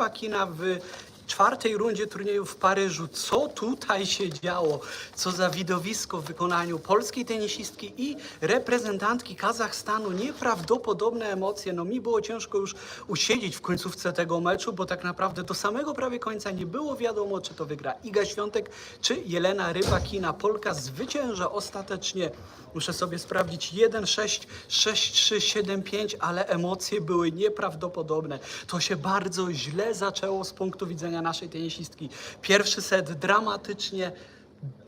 Rybakina w czwartej rundzie turnieju w Paryżu. Co tutaj się działo? Co za widowisko w wykonaniu polskiej tenisistki i reprezentantki Kazachstanu. Nieprawdopodobne emocje. No mi było ciężko już usiedzieć w końcówce tego meczu, bo tak naprawdę do samego prawie końca nie było wiadomo, czy to wygra Iga Świątek, czy Jelena Rybakina. Polka zwycięża ostatecznie. Muszę sobie sprawdzić 1-6, 6-3, 7-5, ale emocje były nieprawdopodobne. To się bardzo źle zaczęło z punktu widzenia naszej tenisistki. Pierwszy set dramatycznie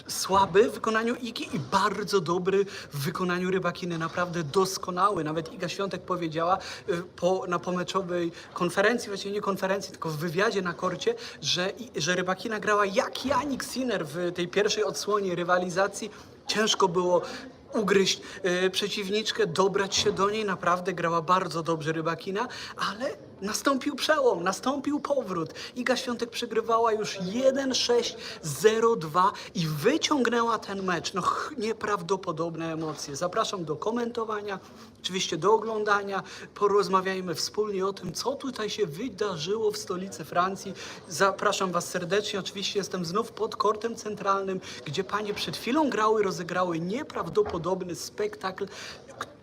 słaby w wykonaniu Igi i bardzo dobry w wykonaniu Rybakiny, naprawdę doskonały. Nawet Iga Świątek powiedziała y, po, na pomeczowej konferencji, właściwie nie konferencji, tylko w wywiadzie na korcie, że, że Rybakina grała jak Janik Sinner w tej pierwszej odsłonie rywalizacji. Ciężko było ugryźć y, przeciwniczkę, dobrać się do niej. Naprawdę grała bardzo dobrze Rybakina, ale nastąpił przełom, nastąpił powrót. Iga Świątek przegrywała już 1-6, 0-2 i wyciągnęła ten mecz. No nieprawdopodobne emocje. Zapraszam do komentowania, oczywiście do oglądania. Porozmawiajmy wspólnie o tym, co tutaj się wydarzyło w stolicy Francji. Zapraszam Was serdecznie. Oczywiście jestem znów pod kortem centralnym, gdzie panie przed chwilą grały, rozegrały nieprawdopodobny spektakl.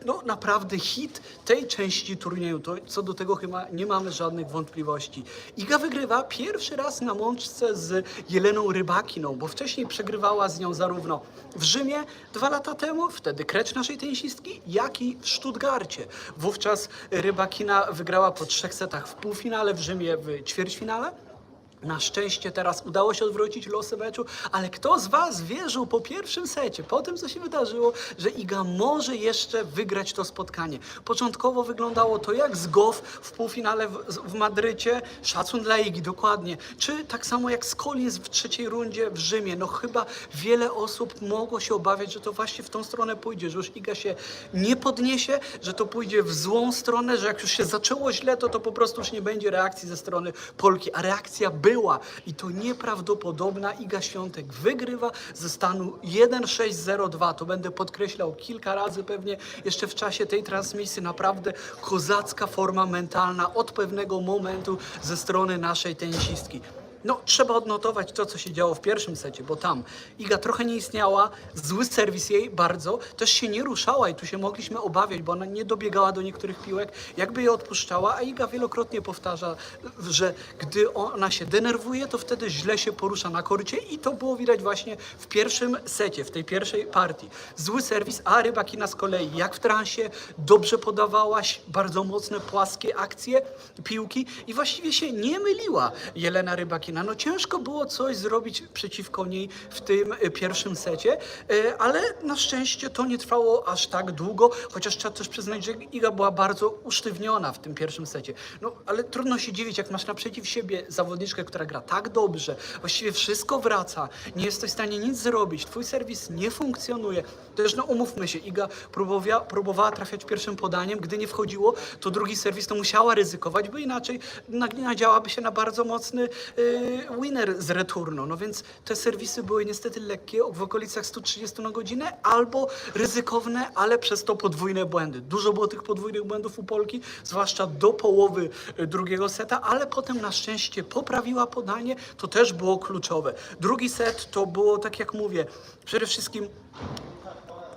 No naprawdę hit tej części turnieju. To, co do tego chyba nie mamy żadnych wątpliwości. Iga wygrywa pierwszy raz na mączce z Jeleną Rybakiną, bo wcześniej przegrywała z nią zarówno w Rzymie dwa lata temu, wtedy krecz naszej tenisistki, jak i w Stuttgarcie. Wówczas Rybakina wygrała po trzech setach w półfinale, w Rzymie w ćwierćfinale. Na szczęście teraz udało się odwrócić losy meczu, ale kto z Was wierzył po pierwszym secie, po tym co się wydarzyło, że Iga może jeszcze wygrać to spotkanie? Początkowo wyglądało to jak z Goff w półfinale w, w Madrycie, szacun dla Igi, dokładnie. Czy tak samo jak z Collins w trzeciej rundzie w Rzymie. No chyba wiele osób mogło się obawiać, że to właśnie w tą stronę pójdzie, że już Iga się nie podniesie, że to pójdzie w złą stronę, że jak już się zaczęło źle, to to po prostu już nie będzie reakcji ze strony Polki, a reakcja była i to nieprawdopodobna. Iga Świątek wygrywa ze stanu 1-6-0-2. To będę podkreślał kilka razy pewnie jeszcze w czasie tej transmisji. Naprawdę kozacka forma mentalna od pewnego momentu ze strony naszej tenisistki. No, trzeba odnotować to, co się działo w pierwszym secie, bo tam Iga trochę nie istniała, zły serwis jej bardzo, też się nie ruszała i tu się mogliśmy obawiać, bo ona nie dobiegała do niektórych piłek, jakby je odpuszczała, a Iga wielokrotnie powtarza, że gdy ona się denerwuje, to wtedy źle się porusza na korcie i to było widać właśnie w pierwszym secie, w tej pierwszej partii. Zły serwis, a Rybakina z kolei jak w transie, dobrze podawałaś, bardzo mocne, płaskie akcje piłki i właściwie się nie myliła Jelena Rybakina. No ciężko było coś zrobić przeciwko niej w tym e, pierwszym secie, e, ale na szczęście to nie trwało aż tak długo, chociaż trzeba też przyznać, że Iga była bardzo usztywniona w tym pierwszym secie. No ale trudno się dziwić, jak masz naprzeciw siebie zawodniczkę, która gra tak dobrze, właściwie wszystko wraca, nie jesteś w stanie nic zrobić, twój serwis nie funkcjonuje. Też no umówmy się, Iga próbowała trafiać pierwszym podaniem, gdy nie wchodziło, to drugi serwis to musiała ryzykować, bo inaczej nadziałaby się na bardzo mocny y, winner z returnu. No więc te serwisy były niestety lekkie, w okolicach 130 na godzinę, albo ryzykowne, ale przez to podwójne błędy. Dużo było tych podwójnych błędów u Polki, zwłaszcza do połowy y, drugiego seta, ale potem na szczęście poprawiła podanie, to też było kluczowe. Drugi set to było, tak jak mówię, przede wszystkim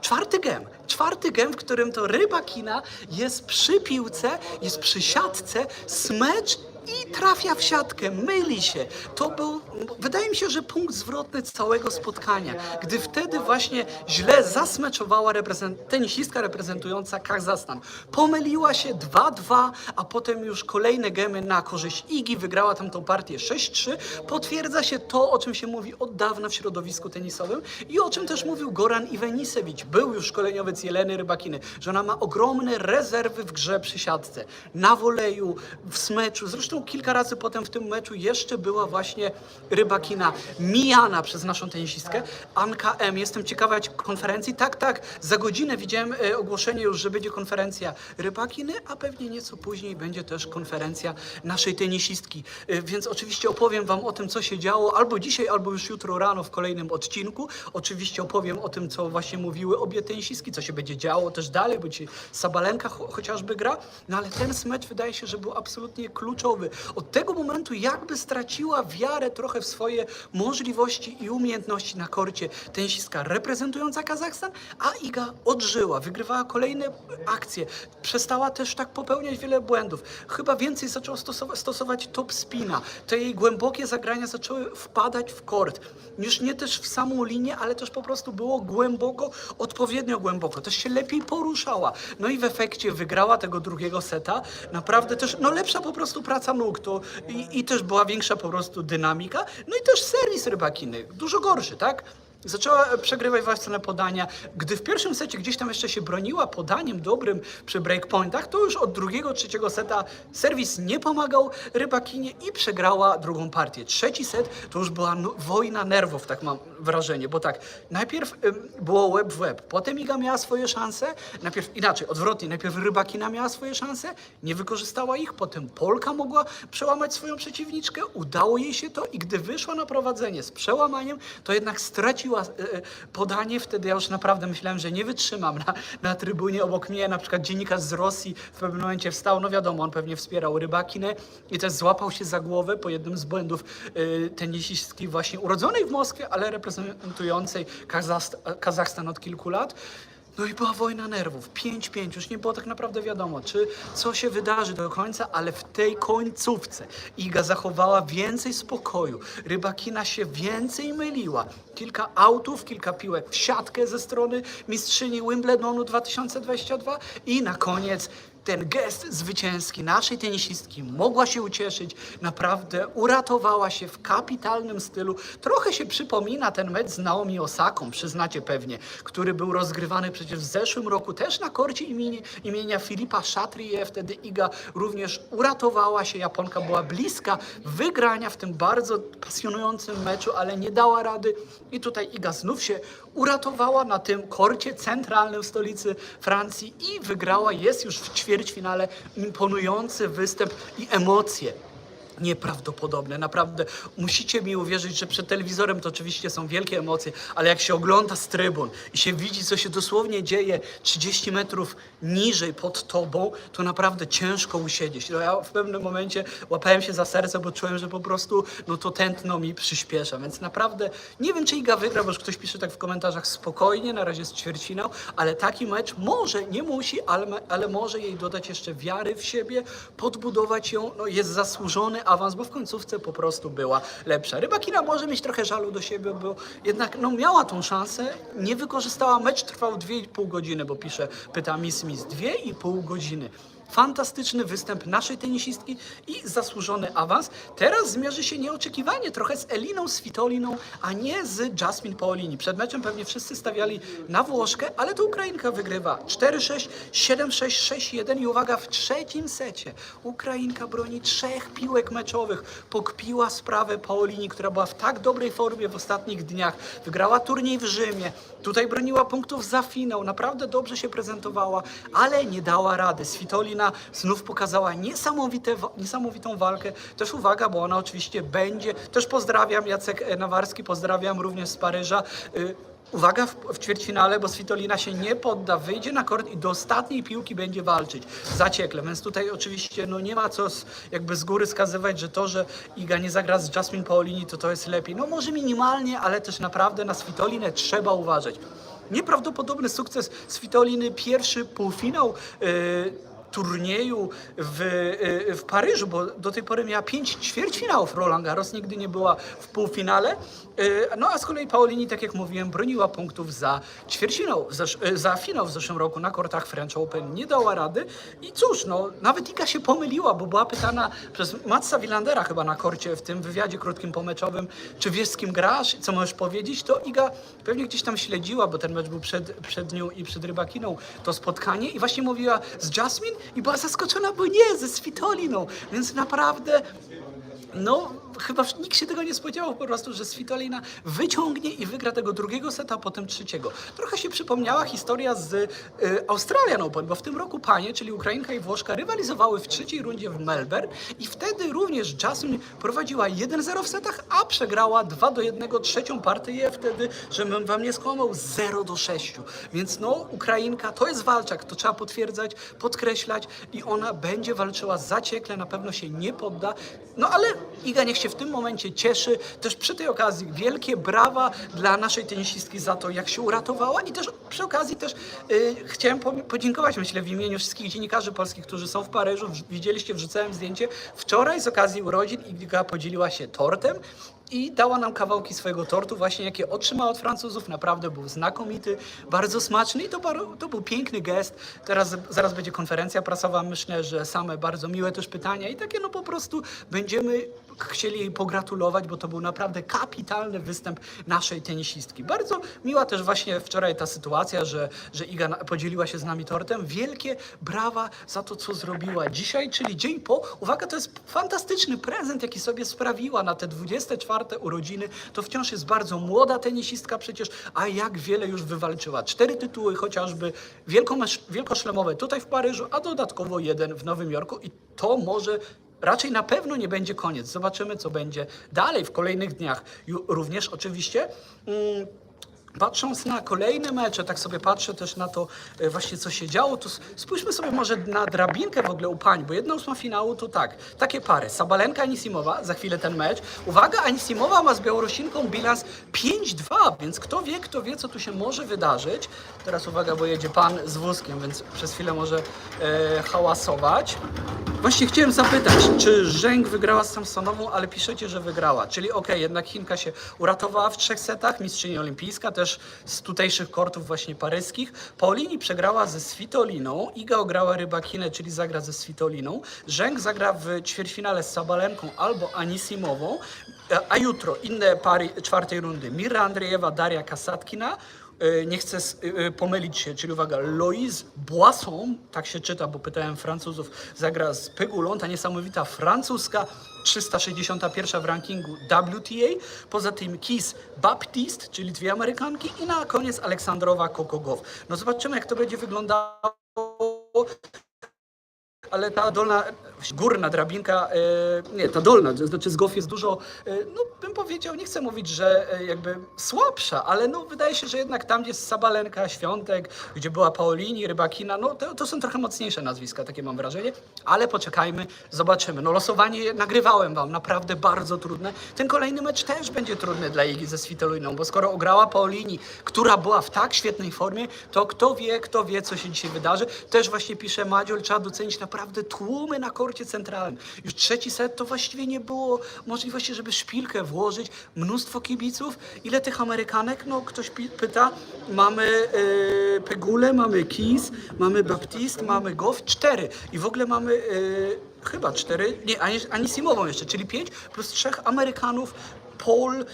Czwarty gem. Czwarty gem, w którym to rybakina jest przy piłce, jest przy siatce, smecz i trafia w siatkę, myli się. To był, wydaje mi się, że punkt zwrotny całego spotkania, gdy wtedy właśnie źle zasmeczowała reprezent, tenisistka reprezentująca Kazachstan. Pomyliła się 2-2, a potem już kolejne gemy na korzyść Igi, wygrała tam tą partię 6-3. Potwierdza się to, o czym się mówi od dawna w środowisku tenisowym i o czym też mówił Goran Iwenisewicz, był już szkoleniowiec Jeleny Rybakiny, że ona ma ogromne rezerwy w grze przy siatce, na woleju, w smeczu. Zresztą kilka razy potem w tym meczu jeszcze była właśnie Rybakina mijana przez naszą tenisistkę. Anka M. Jestem ciekawa konferencji. Tak, tak, za godzinę widziałem e, ogłoszenie już, że będzie konferencja Rybakiny, a pewnie nieco później będzie też konferencja naszej tenisistki. E, Więc oczywiście opowiem Wam o tym, co się działo albo dzisiaj, albo już jutro rano w kolejnym odcinku. Oczywiście opowiem o tym, co właśnie mówiły obie tenisistki, co się będzie działo też dalej, bo dzisiaj Sabalenka cho- chociażby gra. No ale ten mecz wydaje się, że był absolutnie kluczowy. Od tego momentu jakby straciła wiarę trochę w swoje możliwości i umiejętności na korcie tenisistka reprezentująca Kazachstan, a Iga odżyła, wygrywała kolejne akcje, przestała też tak popełniać wiele błędów. Chyba więcej zaczęła stosować, stosować top spina. Te jej głębokie zagrania zaczęły wpadać w kort. Już nie też w samą linię, ale też po prostu było głęboko, odpowiednio głęboko. Też się lepiej poruszała. No i w efekcie wygrała tego drugiego seta. Naprawdę też, no lepsza po prostu praca nóg. To, i, I też była większa po prostu dynamika. No i też serwis rybakiny. Dużo gorszy, tak? Zaczęła przegrywać własne podania. Gdy w pierwszym secie gdzieś tam jeszcze się broniła podaniem dobrym przy breakpointach, to już od drugiego, trzeciego seta serwis nie pomagał rybakinie i przegrała drugą partię. Trzeci set to już była no, wojna nerwów, tak mam wrażenie, bo tak, najpierw ym, było łeb w łeb, potem Iga miała swoje szanse, najpierw inaczej, odwrotnie, najpierw rybakina miała swoje szanse, nie wykorzystała ich, potem Polka mogła przełamać swoją przeciwniczkę, udało jej się to i gdy wyszła na prowadzenie z przełamaniem, to jednak straciła e, e, podanie, wtedy ja już naprawdę myślałem, że nie wytrzymam na, na trybunie obok mnie, na przykład dziennikarz z Rosji w pewnym momencie wstał, no wiadomo, on pewnie wspierał rybakinę i też złapał się za głowę po jednym z błędów e, tenisistki właśnie urodzonej w Moskwie, ale reprezentującej Kazachstan od kilku lat. No i była wojna nerwów. 5-5, już nie było tak naprawdę wiadomo, czy co się wydarzy do końca, ale w tej końcówce Iga zachowała więcej spokoju. Rybakina się więcej myliła. Kilka autów, kilka piłek w siatkę ze strony mistrzyni Wimbledonu 2022 i na koniec ten gest zwycięski naszej tenisistki mogła się ucieszyć, naprawdę uratowała się w kapitalnym stylu. Trochę się przypomina ten mecz z Naomi Osaką, przyznacie pewnie, który był rozgrywany przecież w zeszłym roku też na korcie imienia, imienia Filipa Chatrier. Wtedy Iga również uratowała się, Japonka była bliska wygrania w tym bardzo pasjonującym meczu, ale nie dała rady i tutaj Iga znów się uratowała na tym korcie centralnym stolicy Francji i wygrała. Jest już w ćwierćfinale imponujący występ i emocje. Nieprawdopodobne, naprawdę. Musicie mi uwierzyć, że przed telewizorem to oczywiście są wielkie emocje, ale jak się ogląda z trybun i się widzi, co się dosłownie dzieje 30 metrów niżej pod tobą, to naprawdę ciężko usiedzieć. No ja w pewnym momencie łapałem się za serce, bo czułem, że po prostu no to tętno mi przyspiesza, więc naprawdę nie wiem, czy Iga wygra, bo już ktoś pisze tak w komentarzach spokojnie, na razie jest ćwierćfinał, ale taki mecz może, nie musi, ale, ale może jej dodać jeszcze wiary w siebie, podbudować ją, no jest zasłużony awans, bo w końcówce po prostu była lepsza. Rybakina może mieć trochę żalu do siebie, bo jednak no, miała tą szansę, nie wykorzystała, mecz trwał 2,5 godziny, bo pisze, pyta Miss Smith, 2,5 godziny. Fantastyczny występ naszej tenisistki i zasłużony awans. Teraz zmierzy się nieoczekiwanie trochę z Eliną Svitoliną, a nie z Jasmine Paolini. Przed meczem pewnie wszyscy stawiali na Włoszkę, ale to Ukrainka wygrywa 4-6, 7-6, 6-1 i uwaga, w trzecim secie Ukrainka broni trzech piłek meczowych. Pokpiła sprawę Paolini, która była w tak dobrej formie w ostatnich dniach. Wygrała turniej w Rzymie, tutaj broniła punktów za finał, naprawdę dobrze się prezentowała, ale nie dała rady. Svitolina znów pokazała niesamowite, niesamowitą walkę. Też uwaga, bo ona oczywiście będzie. Też pozdrawiam Jacek e, Nawarski, pozdrawiam również z Paryża. Y, Uwaga w, w ćwierćfinale, bo Svitolina się nie podda, wyjdzie na kort i do ostatniej piłki będzie walczyć. Zaciekle, więc tutaj oczywiście no, nie ma co z, jakby z góry skazywać, że to, że Iga nie zagra z Jasmine Paolini, to to jest lepiej. No może minimalnie, ale też naprawdę na Svitolinę trzeba uważać. Nieprawdopodobny sukces Svitoliny, pierwszy półfinał. Yy, turnieju w, y, w Paryżu, bo do tej pory miała pięć ćwierćfinałów Roland Garros, nigdy nie była w półfinale. Y, No a z kolei Paolini, tak jak mówiłem, broniła punktów za ćwierćfinał, zesz- y, za finał w zeszłym roku na kortach French Open. Nie dała rady i cóż, no nawet Iga się pomyliła, bo była pytana przez Matsa Wilandera chyba na korcie w tym wywiadzie krótkim pomeczowym, czy wiesz z kim grasz, co możesz powiedzieć, to Iga pewnie gdzieś tam śledziła, bo ten mecz był przed, przed nią i przed Rybakiną, to spotkanie i właśnie mówiła z Jasmine i była zaskoczona, bo nie, ze Svitoliną, więc naprawdę no, chyba nikt się tego nie spodziewał po prostu, że Svitolina wyciągnie i wygra tego drugiego seta, a potem trzeciego. Trochę się przypomniała historia z y, Australian Open, bo w tym roku panie, czyli Ukrainka i Włoszka, rywalizowały w trzeciej rundzie w Melbourne i wtedy również Jasmine prowadziła 1-0 w setach, a przegrała 2 do 1 trzecią partię wtedy, żebym wam nie skłamał, 0 do 6. Więc no, Ukrainka to jest walczak, to trzeba potwierdzać, podkreślać i ona będzie walczyła zaciekle, na pewno się nie podda. No ale Iga niech się w tym momencie cieszy. Też przy tej okazji wielkie brawa dla naszej tenisistki za to, jak się uratowała i też przy okazji też y, chciałem po, podziękować, myślę, w imieniu wszystkich dziennikarzy polskich, którzy są w Paryżu. Widzieliście, wrzucałem zdjęcie. Wczoraj z okazji urodzin Iga podzieliła się tortem i dała nam kawałki swojego tortu, właśnie jakie otrzymała od Francuzów. Naprawdę był znakomity, bardzo smaczny i to, to był piękny gest. Teraz zaraz będzie konferencja prasowa, myślę, że same bardzo miłe też pytania i takie no po prostu będziemy chcieli jej pogratulować, bo to był naprawdę kapitalny występ naszej tenisistki. Bardzo miła też właśnie wczoraj ta sytuacja, że, że Iga podzieliła się z nami tortem. Wielkie brawa za to, co zrobiła dzisiaj, czyli dzień po. Uwaga, to jest fantastyczny prezent, jaki sobie sprawiła na te 24 urodziny. To wciąż jest bardzo młoda tenisistka przecież, a jak wiele już wywalczyła. Cztery tytuły chociażby wielkoszlemowe tutaj w Paryżu, a dodatkowo jeden w Nowym Jorku i to może raczej na pewno nie będzie koniec. Zobaczymy, co będzie dalej w kolejnych dniach. Również oczywiście. Mm, Patrząc na kolejne mecze, tak sobie patrzę też na to e, właśnie, co się działo, to spójrzmy sobie może na drabinkę w ogóle u pań, bo jedna ósma finału to tak, takie pary, Sabalenka, Anisimowa, za chwilę ten mecz. Uwaga, Anisimowa ma z Białorusinką bilans 5-2, więc kto wie, kto wie, co tu się może wydarzyć. Teraz uwaga, bo jedzie pan z wózkiem, więc przez chwilę może e, hałasować. Właśnie chciałem zapytać, czy Rzęk wygrała z Samsonową, ale piszecie, że wygrała. Czyli okej, jednak Chinka się uratowała w trzech setach, mistrzyni olimpijska, też z tutejszych kortów właśnie paryskich. Paulini przegrała ze Svitoliną, Iga ograła Rybakinę, czyli zagra ze Svitoliną. Rzęk zagra w ćwierćfinale z Sabalenką albo Anisimową, E, a jutro inne pary czwartej rundy. Mira Andrzejewa, Daria Kasatkina, nie chcę s- e, pomylić się, czyli uwaga, Loise Boisson, tak się czyta, bo pytałem Francuzów, zagra z Pegulą, ta niesamowita francuska 361 w rankingu WTA, poza tym Kiss Baptiste, czyli dwie Amerykanki i na koniec Aleksandrowa Kokogow. No zobaczymy, jak to będzie wyglądało ale ta dolna, górna drabinka, e, nie, ta dolna, znaczy z Goff jest dużo, e, no bym powiedział, nie chcę mówić, że e, jakby słabsza, ale no wydaje się, że jednak tam, gdzie jest Sabalenka, Świątek, gdzie była Paolini, Rybakina, no to, to są trochę mocniejsze nazwiska, takie mam wrażenie, ale poczekajmy, zobaczymy. No losowanie nagrywałem wam, naprawdę bardzo trudne. Ten kolejny mecz też będzie trudny dla Igi ze Svitoliną, bo skoro ograła Paolini, która była w tak świetnej formie, to kto wie, kto wie, co się dzisiaj wydarzy. Też właśnie pisze Madziol, trzeba docenić naprawdę tłumy na korcie centralnym. Już trzeci set to właściwie nie było możliwości, żeby szpilkę włożyć. Mnóstwo kibiców. Ile tych Amerykanek? No ktoś pyta. Mamy yy, Pegulę, mamy Kiss, mamy Baptiste, mamy Goff. Cztery. I w ogóle mamy... Yy, Chyba cztery, nie, ani, Anisimową jeszcze, czyli pięć, plus trzech Amerykanów, Paul, e,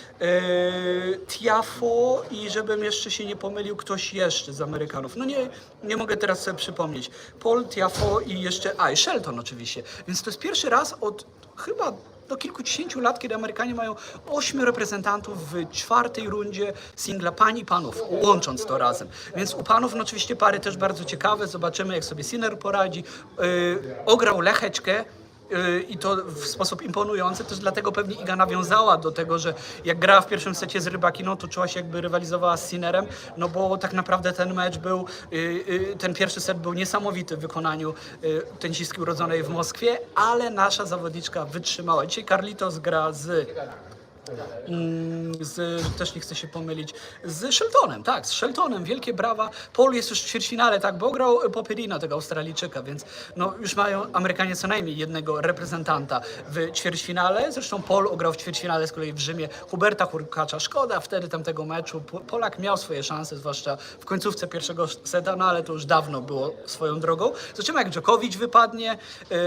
Tiafo i żebym jeszcze się nie pomylił, ktoś jeszcze z Amerykanów. No nie, nie mogę teraz sobie przypomnieć. Paul, Tiafo i jeszcze, a i Shelton oczywiście. Więc to jest pierwszy raz od chyba do kilkudziesięciu lat, kiedy Amerykanie mają ośmiu reprezentantów w czwartej rundzie singla pań i panów, łącząc to razem. Więc u panów no oczywiście pary też bardzo ciekawe, zobaczymy jak sobie Sinner poradzi. Yy, ograł Lecheczkę, i to w sposób imponujący, też dlatego pewnie Iga nawiązała do tego, że jak grała w pierwszym secie z Rybakiną, to czuła się jakby rywalizowała z Sinerem, no bo tak naprawdę ten mecz był, yy, yy, ten pierwszy set był niesamowity w wykonaniu tenisistki urodzonej w Moskwie, ale nasza zawodniczka wytrzymała. Dzisiaj Carlitos gra z z, też nie chcę się pomylić, z Sheltonem, tak, z Sheltonem, wielkie brawa. Paul jest już w ćwierćfinale, tak, bo grał Popirina, tego Australijczyka, więc no, już mają Amerykanie co najmniej jednego reprezentanta w ćwierćfinale. Zresztą Paul ograł w ćwierćfinale z kolei w Rzymie Huberta Hurkacza. Szkoda wtedy tamtego meczu. Po- Polak miał swoje szanse, zwłaszcza w końcówce pierwszego seta, no ale to już dawno było swoją drogą. Zobaczymy, jak Djokovic wypadnie. Yy...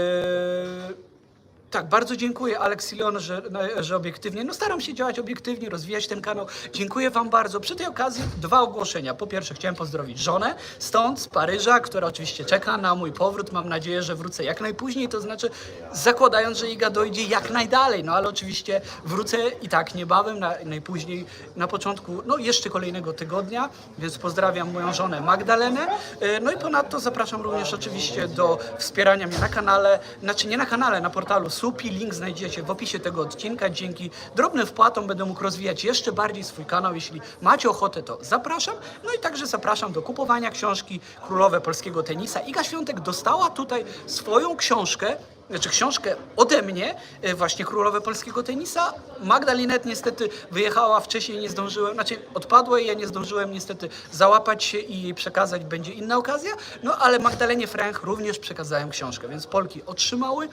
Tak, bardzo dziękuję Alex Leon, że, że obiektywnie, no staram się działać obiektywnie, rozwijać ten kanał. Dziękuję Wam bardzo. Przy tej okazji dwa ogłoszenia. Po pierwsze chciałem pozdrowić żonę stąd, z Paryża, która oczywiście czeka na mój powrót. Mam nadzieję, że wrócę jak najpóźniej, to znaczy zakładając, że Iga dojdzie jak najdalej. No ale oczywiście wrócę i tak niebawem, na, najpóźniej na początku, no jeszcze kolejnego tygodnia, więc pozdrawiam moją żonę Magdalenę. E, No i ponadto zapraszam również oczywiście do wspierania mnie na kanale, znaczy nie na kanale, na portalu Supi. Link znajdziecie w opisie tego odcinka. Dzięki drobnym wpłatom będę mógł rozwijać jeszcze bardziej swój kanał. Jeśli macie ochotę, to zapraszam. No i także zapraszam do kupowania książki Królowe Polskiego Tenisa. Iga Świątek dostała tutaj swoją książkę znaczy książkę ode mnie, e, właśnie Królowe Polskiego Tenisa. Magda Linet niestety wyjechała wcześniej, nie zdążyłem, znaczy odpadła i ja nie zdążyłem niestety załapać się i jej przekazać, będzie inna okazja. No ale Magdalenie Frank również przekazałem książkę, więc Polki otrzymały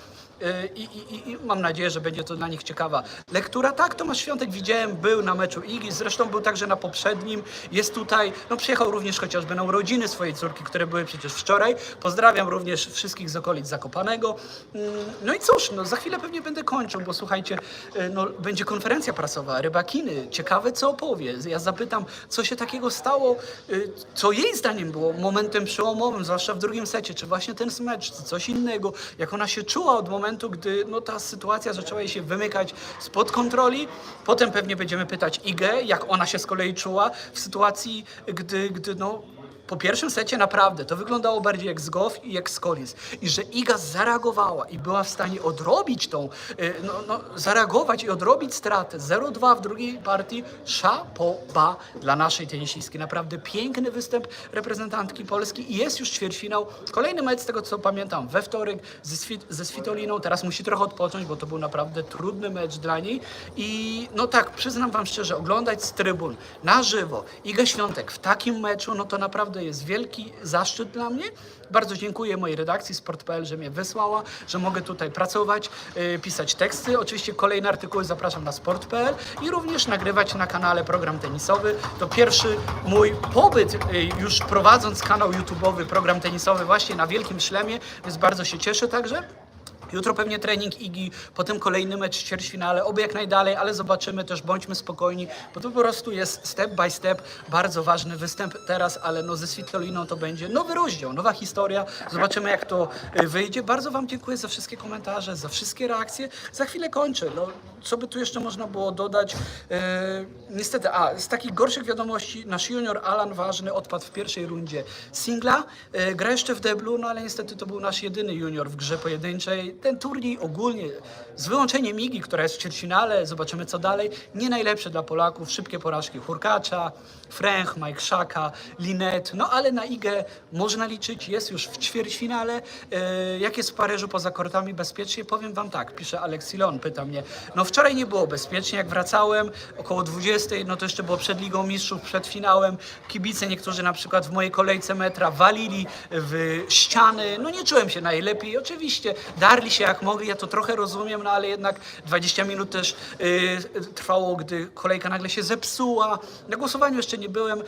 i, i, i- i mam nadzieję, że będzie to dla nich ciekawa lektura. Tak, Tomasz Świątek widziałem, był na meczu Igi, zresztą był także na poprzednim, jest tutaj, no przyjechał również chociażby na urodziny swojej córki, które były przecież wczoraj. Pozdrawiam również wszystkich z okolic Zakopanego. Mm, No i cóż, no za chwilę pewnie będę kończył, bo słuchajcie, e, no, będzie konferencja prasowa, rybakiny, ciekawe co opowie. Ja zapytam, co się takiego stało, e, co jej zdaniem było momentem przełomowym, zwłaszcza w drugim secie, czy właśnie ten mecz, czy coś innego, jak ona się czuła od momentu, gdy no, ta sytuacja zaczęła się wymykać spod kontroli. Potem pewnie będziemy pytać Igę, jak ona się z kolei czuła w sytuacji, gdy, gdy no, po pierwszym secie naprawdę to wyglądało bardziej jak z Goff i jak z Collins. I że Iga zareagowała i była w stanie odrobić tą, y, no, no, zareagować i odrobić stratę 0-2 w drugiej partii. Szapoba dla naszej tenisistki. Naprawdę piękny występ reprezentantki Polski i jest już ćwierćfinał. Kolejny mecz z tego co pamiętam we wtorek ze, Swi- ze Svitoliną. Teraz musi trochę odpocząć, bo to był naprawdę trudny mecz dla niej. I no tak, przyznam wam szczerze, oglądać z trybun na żywo Iga Świątek w takim meczu, no to naprawdę jest wielki zaszczyt dla mnie. Bardzo dziękuję mojej redakcji Sport.pl, że mnie wysłała, że mogę tutaj pracować, yy, pisać teksty. Oczywiście kolejne artykuły zapraszam na Sport.pl i również nagrywać na kanale program tenisowy. To pierwszy mój pobyt, yy, już prowadząc kanał YouTube'owy, program tenisowy właśnie na Wielkim Szlemie, więc bardzo się cieszę także. Jutro pewnie trening Igi, potem kolejny mecz ćwierćfinale, oby jak najdalej, ale zobaczymy też, bądźmy spokojni, bo to po prostu jest step by step, bardzo ważny występ teraz, ale no ze Svitoliną to będzie nowy rozdział, nowa historia, zobaczymy jak to y, wyjdzie. Bardzo Wam dziękuję za wszystkie komentarze, za wszystkie reakcje. Za chwilę kończę, no co by tu jeszcze można było dodać? E, niestety, a z takich gorszych wiadomości, nasz junior Alan Ważny odpadł w pierwszej rundzie singla, e, gra jeszcze w deblu, no ale niestety to był nasz jedyny junior w grze pojedynczej. Ten turniej ogólnie, z wyłączeniem Migi, która jest w ćwierćfinale, zobaczymy co dalej, nie najlepsze dla Polaków, szybkie porażki Hurkacza, Fręch, Mike Szaka, Linet, no ale na Igę można liczyć, jest już w ćwierćfinale. E, jak jest w Paryżu poza kortami bezpiecznie? Powiem wam tak, pisze Alex Silon, pyta mnie. No wczoraj nie było bezpiecznie, jak wracałem około 20, no to jeszcze było przed Ligą Mistrzów, przed finałem. Kibice niektórzy na przykład w mojej kolejce metra walili w ściany, no nie czułem się najlepiej. Oczywiście darli się jak mogli, ja to trochę rozumiem, no ale jednak 20 minut też y, trwało, gdy kolejka nagle się zepsuła. Na głosowaniu jeszcze nie byłem, y,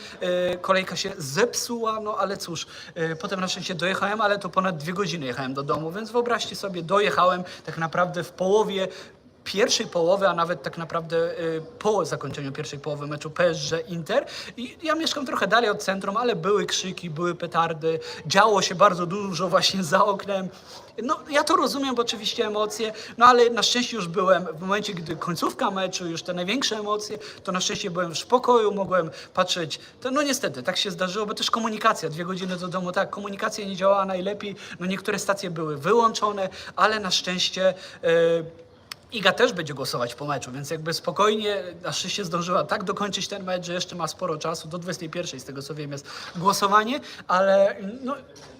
kolejka się zepsuła, no ale cóż, y, potem na szczęście dojechałem, ale to ponad dwie godziny jechałem do domu, więc wyobraźcie sobie, dojechałem tak naprawdę w połowie pierwszej połowy, a nawet tak naprawdę y, po zakończeniu pierwszej połowy meczu PSG-Inter. I ja mieszkam trochę dalej od centrum, ale były krzyki, były petardy, działo się bardzo dużo właśnie za oknem. No, ja to rozumiem, bo oczywiście emocje, no ale na szczęście już byłem w momencie, gdy końcówka meczu, już te największe emocje, to na szczęście byłem w pokoju, mogłem patrzeć. To, no niestety, tak się zdarzyło, bo też komunikacja, dwie godziny do domu, tak, komunikacja nie działała najlepiej, no niektóre stacje były wyłączone, ale na szczęście. y, Iga też będzie głosować po meczu, więc jakby spokojnie, na szczęście zdążyła tak dokończyć ten mecz, że jeszcze ma sporo czasu, do 21 z tego co wiem jest głosowanie, ale no,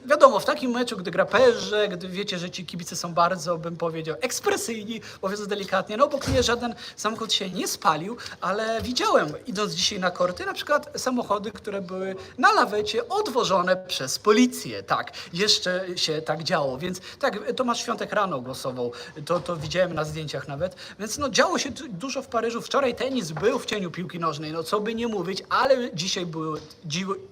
wiadomo, w takim meczu, gdy gra PSG, gdy wiecie, że ci kibice są bardzo, bym powiedział, ekspresyjni, mówiąc delikatnie, no obok mnie żaden samochód się nie spalił, ale widziałem, idąc dzisiaj na korty, na przykład samochody, które były na lawecie odwożone przez policję, tak, jeszcze się tak działo, więc tak, Tomasz Świątek rano głosował, to, to widziałem na zdjęciach nawet, więc no działo się du- dużo w Paryżu, wczoraj tenis był w cieniu piłki nożnej, no co by nie mówić, ale dzisiaj były,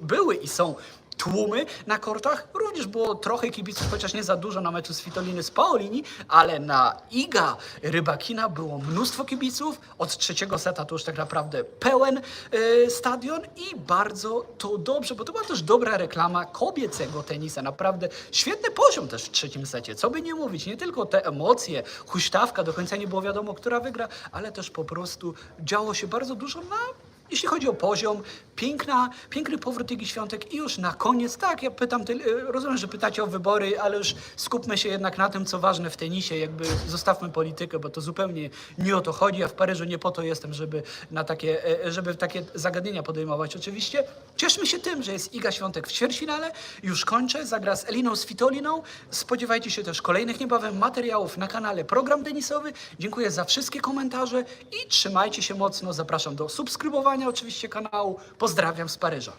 były i są tłumy na kortach. Również było trochę kibiców, chociaż nie za dużo na meczu z Fitoliny z Paolini, ale na Iga Rybakina było mnóstwo kibiców. Od trzeciego seta to już tak naprawdę pełen e, stadion i bardzo to dobrze, bo to była też dobra reklama kobiecego tenisa. Naprawdę świetny poziom też w trzecim secie. Co by nie mówić, nie tylko te emocje, huśtawka, do końca nie było wiadomo, która wygra, ale też po prostu działo się bardzo dużo na jeśli chodzi o poziom, piękna, piękny powrót Igi Świątek i już na koniec, tak, ja pytam, y, rozumiem, że pytacie o wybory, ale już skupmy się jednak na tym, co ważne w tenisie, jakby zostawmy politykę, bo to zupełnie nie o to chodzi, a w Paryżu nie po to jestem, żeby na takie, e, żeby takie zagadnienia podejmować. Oczywiście. Cieszmy się tym, że jest Iga Świątek w ćwierćfinale, już kończę, zagra z Eliną Svitoliną, spodziewajcie się też kolejnych niebawem materiałów na kanale Program Tenisowy, dziękuję za wszystkie komentarze i trzymajcie się mocno, zapraszam do subskrybowania oczywiście kanału. Pozdrawiam z Paryża.